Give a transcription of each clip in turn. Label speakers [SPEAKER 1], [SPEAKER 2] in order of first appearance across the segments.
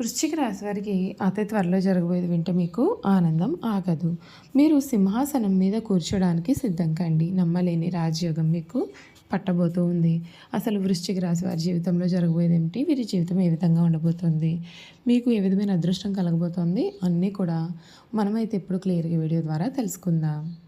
[SPEAKER 1] వృశ్చిక రాశి వారికి అతి త్వరలో జరగబోయేది వింటే మీకు ఆనందం ఆగదు. మీరు సింహాసనం మీద కూర్చోడానికి సిద్ధం కండి నమ్మలేని రాజయోగం మీకు పట్టబోతూ ఉంది. అసలు వృశ్చిక రాశి వారి జీవితంలో జరగబోయేది ఏమిటి? వీరి జీవితం ఏ విధంగా ఉండబోతుంది? మీకు ఏ విధమైన అదృష్టం కలగబోతోంది? అన్నీ కూడా మనమైతే ఇప్పుడు క్లియర్గా వీడియో ద్వారా తెలుసుకుందాం.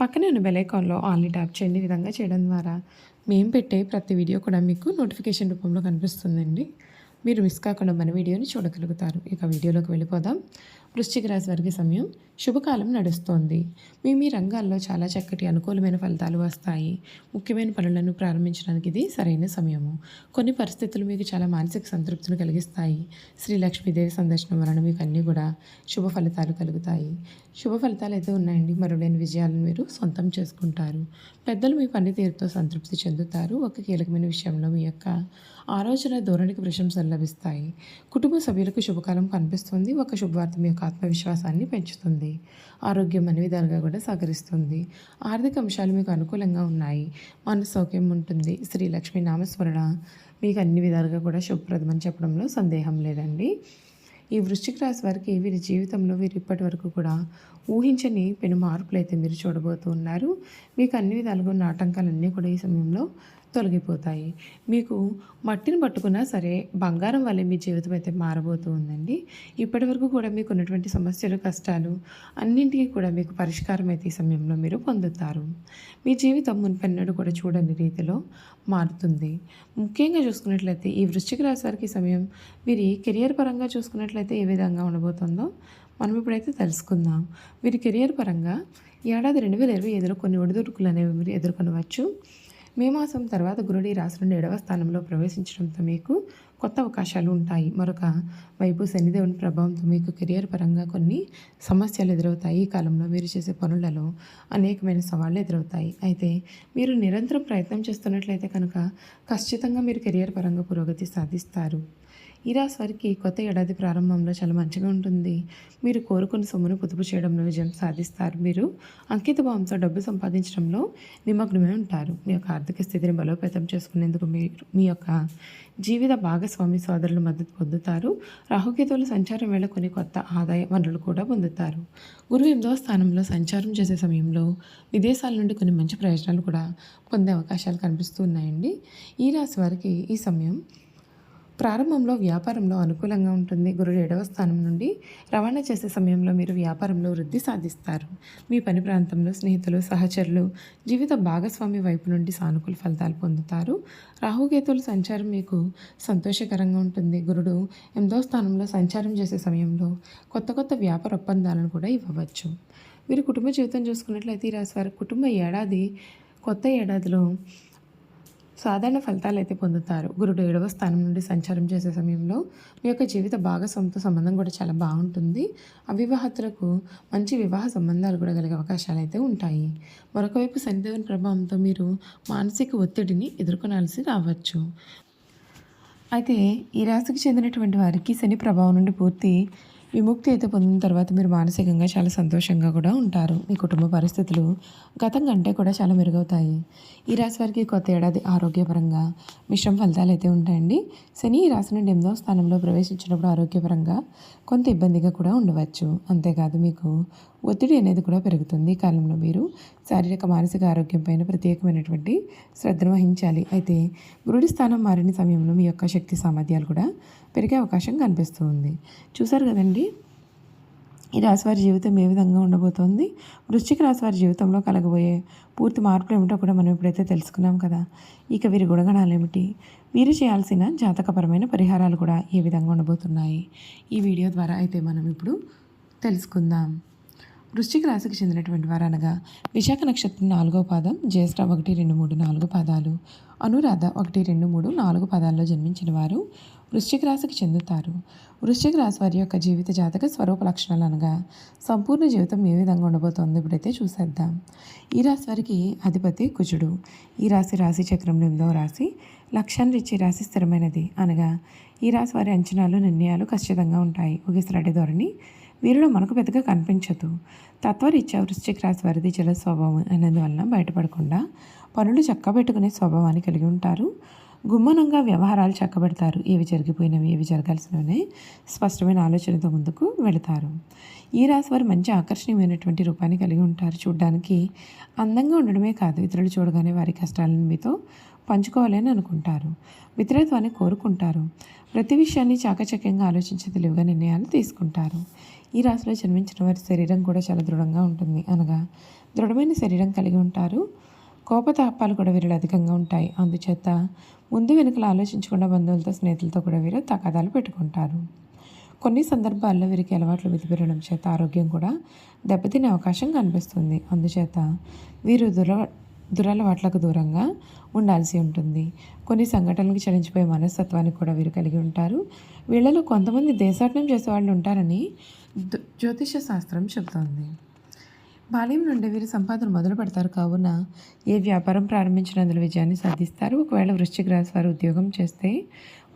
[SPEAKER 1] పక్కనే ఉన్న బెలైకాన్లో ఆల్ని ట్యాప్ చేయండి. ఈ విధంగా చేయడం ద్వారా మేము పెట్టే ప్రతి వీడియో కూడా మీకు నోటిఫికేషన్ రూపంలో కనిపిస్తుందండి. మీరు మిస్ కాకుండా మన వీడియోని చూడగలుగుతారు. ఇక వీడియోలోకి వెళ్ళిపోదాం. వృశ్చిక రాశి వారికి సమయం శుభకాలం నడుస్తోంది. మీ మీ రంగాల్లో చాలా చక్కటి అనుకూలమైన ఫలితాలు వస్తాయి. ముఖ్యమైన పనులను ప్రారంభించడానికి ఇది సరైన సమయము. కొన్ని పరిస్థితులు మీకు చాలా మానసిక సంతృప్తిని కలిగిస్తాయి. శ్రీ లక్ష్మీదేవి సందర్శనం వలన మీకు అన్నీ కూడా శుభ ఫలితాలు కలుగుతాయి. శుభ ఫలితాలు అయితే ఉన్నాయండి. మరులైన విజయాలను మీరు సొంతం చేసుకుంటారు. పెద్దలు మీ పనితీరుతో సంతృప్తి చెందుతారు. ఒక కీలకమైన విషయంలో మీ యొక్క ఆలోచన ధోరణికి ప్రశంసలు లభిస్తాయి. కుటుంబ సభ్యులకు శుభకాలం కనిపిస్తుంది. ఒక శుభవార్త మీ యొక్క ఆత్మవిశ్వాసాన్ని పెంచుతుంది. ఆరోగ్యం అన్ని విధాలుగా కూడా సహకరిస్తుంది. ఆర్థిక అంశాలు మీకు అనుకూలంగా ఉన్నాయి. మన సౌఖ్యం ఉంటుంది. శ్రీ లక్ష్మీ నామస్మరణ. మీకు అన్ని విధాలుగా కూడా శుభప్రదమని చెప్పడంలో సందేహం లేదండి. ఈ వృశ్చిక రాశి వారికి వీరి జీవితంలో వీరు ఇప్పటి వరకు కూడా ఊహించని పెను మార్పులు అయితే మీరు చూడబోతూ ఉన్నారు. మీకు అన్ని విధాలుగా ఉన్న ఆటంకాలన్నీ కూడా ఈ సమయంలో తొలగిపోతాయి. మీకు మట్టిని పట్టుకున్నా సరే బంగారం వల్లే మీ జీవితం అయితే మారబోతూ ఉందండి. ఇప్పటి వరకు కూడా మీకు ఉన్నటువంటి సమస్యలు కష్టాలు అన్నింటికీ కూడా మీకు పరిష్కారం అయితే ఈ సమయంలో మీరు పొందుతారు. మీ జీవితం మున్పెన్నడు కూడా చూడని రీతిలో మారుతుంది. ముఖ్యంగా చూసుకున్నట్లయితే ఈ వృశ్చిక రాశి వారికి సమయం వీరి కెరియర్ పరంగా చూసుకున్నట్లయితే అయితే ఏ విధంగా ఉండబోతుందో మనం ఇప్పుడైతే తెలుసుకుందాం. వీరి కెరియర్ పరంగా ఏడాది రెండు వేల ఇరవై ఐదులో కొన్ని ఒడిదుడుకులు అనేవి మీరు ఎదుర్కొనవచ్చు. మే మాసం తర్వాత గురుడి రాశి నుండి ఏడవ స్థానంలో ప్రవేశించడంతో మీకు కొత్త అవకాశాలు ఉంటాయి. మరొక వైపు శనిదేవుని ప్రభావంతో మీకు కెరియర్ పరంగా కొన్ని సమస్యలు ఎదురవుతాయి. ఈ కాలంలో మీరు చేసే పనులలో అనేకమైన సవాళ్ళు ఎదురవుతాయి. అయితే మీరు నిరంతరం ప్రయత్నం చేస్తున్నట్లయితే కనుక ఖచ్చితంగా మీరు కెరియర్ పరంగా పురోగతి సాధిస్తారు. ఈ రాశి వారికి కొత్త ఏడాది ప్రారంభంలో చాలా మంచిగా ఉంటుంది. మీరు కోరుకున్న సొమ్మును పొదుపు చేయడంలో విజయం సాధిస్తారు. మీరు అంకిత భావంతో డబ్బు సంపాదించడంలో నిమగ్నమే ఉంటారు. మీ యొక్క ఆర్థిక స్థితిని బలోపేతం చేసుకునేందుకు మీరు మీ యొక్క జీవిత భాగస్వామి సోదరుల మద్దతు పొందుతారు. రాహుకేతువుల సంచారం వేళ కొన్ని కొత్త ఆదాయ వనరులు కూడా పొందుతారు. గురువు ఎనిమిదవ స్థానంలో సంచారం చేసే సమయంలో విదేశాల నుండి కొన్ని మంచి ప్రయోజనాలు కూడా పొందే అవకాశాలు కనిపిస్తూ ఉన్నాయండి ఈ రాశి వారికి ఈ సమయం ప్రారంభంలో వ్యాపారంలో అనుకూలంగా ఉంటుంది. గురుడు ఏడవ స్థానం నుండి రవాణా చేసే సమయంలో మీరు వ్యాపారంలో వృద్ధి సాధిస్తారు. మీ పని ప్రాంతంలో స్నేహితులు సహచరులు జీవిత భాగస్వామి వైపు నుండి సానుకూల ఫలితాలు పొందుతారు. రాహుకేతుల సంచారం మీకు సంతోషకరంగా ఉంటుంది. గురుడు ఎనిమిదవ స్థానంలో సంచారం చేసే సమయంలో కొత్త కొత్త వ్యాపార ఒప్పందాలను కూడా ఇవ్వవచ్చు. మీరు కుటుంబ జీవితం చూసుకున్నట్లయితే ఈ రాశి వారి కుటుంబ ఏడాది కొత్త ఏడాదిలో సాధారణ ఫలితాలు అయితే పొందుతారు. గురుడు ఏడవ స్థానం నుండి సంచారం చేసే సమయంలో మీ యొక్క జీవిత భాగస్వామితో సంబంధం కూడా చాలా బాగుంటుంది. అవివాహతులకు మంచి వివాహ సంబంధాలు కూడా కలిగే అవకాశాలు అయితే ఉంటాయి. మరొక వైపు శనిదేవుని ప్రభావంతో మీరు మానసిక ఒత్తిడిని ఎదుర్కొనాల్సి రావచ్చు. అయితే ఈ రాశికి చెందినటువంటి వారికి శని ప్రభావం నుండి పూర్తి విముక్తి అయితే పొందిన తర్వాత మీరు మానసికంగా చాలా సంతోషంగా కూడా ఉంటారు. మీ కుటుంబ పరిస్థితులు గతం కంటే కూడా చాలా మెరుగవుతాయి. ఈ రాశి వారికి కొత్త ఏడాది ఆరోగ్యపరంగా మిశ్రమ ఫలితాలు అయితే ఉంటాయండి. శని ఈ రాశి నుండి ఎనిమిదవ స్థానంలో ప్రవేశించినప్పుడు ఆరోగ్యపరంగా కొంత ఇబ్బందిగా కూడా ఉండవచ్చు. అంతేకాదు మీకు ఒత్తిడి అనేది కూడా పెరుగుతుంది ఈ కాలంలో మీరు. శారీరక మానసిక ఆరోగ్యం పైన ప్రత్యేకమైనటువంటి శ్రద్ధను వహించాలి. అయితే గురుడి స్థానం మారిన సమయంలో మీ యొక్క శక్తి సామర్థ్యాలు కూడా పెరిగే అవకాశం కనిపిస్తూ ఉంది. చూసారు కదండి? ఈ రాశివారి జీవితం ఏ విధంగా ఉండబోతోంది? వృశ్చిక రాశివారి జీవితంలో కలగబోయే పూర్తి మార్పులు ఏమిటో కూడా మనం ఇప్పుడైతే తెలుసుకున్నాం కదా. ఇక వీరి గుణగణాలు ఏమిటి? వీరు చేయాల్సిన జాతకపరమైన పరిహారాలు కూడా ఏ విధంగా ఉండబోతున్నాయి? ఈ వీడియో ద్వారా అయితే మనం ఇప్పుడు తెలుసుకుందాం. వృశ్చిక రాశికి చెందినటువంటి వారు అనగా విశాఖ నక్షత్రం నాలుగో పాదం జ్యేష్ఠ ఒకటి రెండు మూడు నాలుగు పాదాలు అనురాధ ఒకటి రెండు మూడు నాలుగు పాదాల్లో జన్మించిన వారు వృశ్చిక రాశికి చెందుతారు. వృశ్చిక రాశి వారి యొక్క జీవిత జాతక స్వరూప లక్షణాలు అనగా సంపూర్ణ జీవితం ఏ విధంగా ఉండబోతోంది ఇప్పుడైతే చూసేద్దాం. ఈ రాశి వారికి అధిపతి కుజుడు. ఈ రాశి రాశి చక్రంలో ఎనిమిదవ రాశి. లక్ష్యాన్ని ఇచ్చే రాశి స్థిరమైనది అనగా ఈ రాశి వారి అంచనాలు నిర్ణయాలు ఖచ్చితంగా ఉంటాయి. ఒకేసారి ధోరణి వీరిలో మనకు పెద్దగా కనిపించదు. తత్వరీత్యా వృశ్చిక రాశి వారిది జల స్వభావం అనేందువలన బయటపడకుండా పనులు చక్కబెట్టుకునే స్వభావాన్ని కలిగి ఉంటారు. గుమ్మనంగా వ్యవహారాలు చక్కబెడతారు. ఏవి జరిగిపోయినవి ఏవి జరగాల్సినవి స్పష్టమైన ఆలోచనతో ముందుకు వెళతారు. ఈ రాశి వారు మంచి ఆకర్షణీయమైనటువంటి రూపాన్ని కలిగి ఉంటారు. చూడడానికి అందంగా ఉండడమే కాదు ఇతరులు చూడగానే వారి కష్టాలను మీతో పంచుకోవాలని అనుకుంటారు. మిత్రత్వాన్ని కోరుకుంటారు. ప్రతి విషయాన్ని చాకచక్యంగా ఆలోచించి తెలివిగా నిర్ణయాలు తీసుకుంటారు. ఈ రాశిలో జన్మించిన వారి శరీరం కూడా చాలా దృఢంగా ఉంటుంది. అనగా దృఢమైన శరీరం కలిగి ఉంటారు. కోపతాపాలు కూడా వీరిలో అధికంగా ఉంటాయి. అందుచేత ముందు వెనుకలు ఆలోచించకుండా బంధువులతో స్నేహితులతో కూడా వీరు తగాదాలు పెట్టుకుంటారు. కొన్ని సందర్భాల్లో వీరికి అలవాట్లు విధిపెరడం చేత ఆరోగ్యం కూడా దెబ్బతినే అవకాశం కనిపిస్తుంది. అందుచేత వీరు దుర దురలవాట్లకు దూరంగా ఉండాల్సి ఉంటుంది. కొన్ని సంఘటనలకు చలించిపోయే మనస్తత్వాన్ని కూడా వీరు కలిగి ఉంటారు. వీళ్ళలో కొంతమంది దేశాటనం చేసే వాళ్ళు ఉంటారని జ్యోతిష శాస్త్రం చెబుతోంది. బాల్యం నుండి వీరు సంపాదన మొదలు పెడతారు కావున ఏ వ్యాపారం ప్రారంభించినందులో విజయాన్ని సాధిస్తారు. ఒకవేళ వృశ్చిక రాశి వారు ఉద్యోగం చేస్తే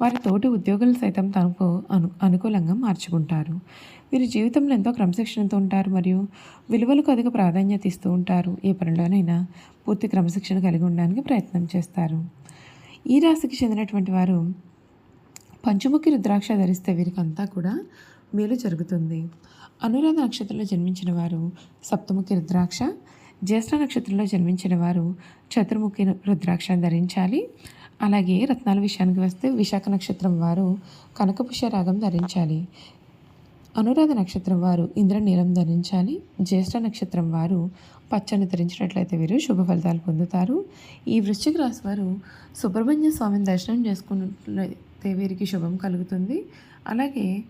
[SPEAKER 1] వారి తోటి ఉద్యోగులు సైతం తనకు అను అనుకూలంగా మార్చుకుంటారు. వీరు జీవితంలో ఎంతో క్రమశిక్షణతో ఉంటారు మరియు విలువలకు అధిక ప్రాధాన్యత ఇస్తూ ఉంటారు. ఏ పనిలోనైనా పూర్తి క్రమశిక్షణ కలిగి ఉండడానికి ప్రయత్నం చేస్తారు. ఈ రాశికి చెందినటువంటి వారు పంచముఖి రుద్రాక్ష ధరిస్తే వీరికి అంతా కూడా మేలు జరుగుతుంది. అనురాధ నక్షత్రంలో జన్మించిన వారు సప్తముఖి రుద్రాక్ష జ్యేష్ఠ నక్షత్రంలో జన్మించిన వారు చతుర్ముఖి రుద్రాక్ష ధరించాలి. అలాగే రత్నాల విషయానికి వస్తే విశాఖ నక్షత్రం వారు కనకపుష్య రాగం ధరించాలి. అనురాధ నక్షత్రం వారు ఇంద్రనీలం ధరించాలి. జ్యేష్ఠ నక్షత్రం వారు పచ్చని ధరించినట్లయితే వీరు శుభ ఫలితాలు పొందుతారు. ఈ వృశ్చిక రాశి వారు సుబ్రహ్మణ్య స్వామిని దర్శనం చేసుకున్నట్లయితే వీరికి శుభం కలుగుతుంది. అలాగే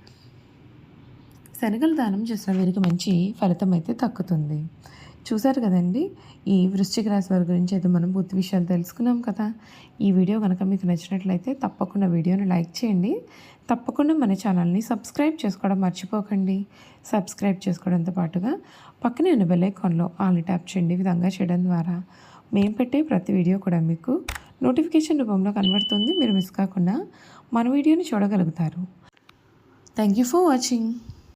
[SPEAKER 1] శనగలు దానం చేసిన వీరికి మంచి ఫలితం అయితే తక్కుతుంది. చూశారు కదండి? ఈ వృశ్చిక రాశి వారి గురించి అయితే మనం పూర్తి విషయాలు తెలుసుకున్నాం కదా. ఈ వీడియో కనుక మీకు నచ్చినట్లయితే తప్పకుండా వీడియోని లైక్ చేయండి. తప్పకుండా మన ఛానల్ని సబ్స్క్రైబ్ చేసుకోవడం మర్చిపోకండి. సబ్స్క్రైబ్ చేసుకోవడంతో పాటుగా పక్కనే ఉన్న బెల్ ఐకాన్లో ఆల్ ట్యాప్ చేయండి ఈ విధంగా చేయడం ద్వారా. మేము పెట్టే ప్రతి వీడియో కూడా మీకు నోటిఫికేషన్ రూపంలో కనబడుతుంది. మీరు మిస్ కాకుండా మన వీడియోని చూడగలుగుతారు. Thank you for watching.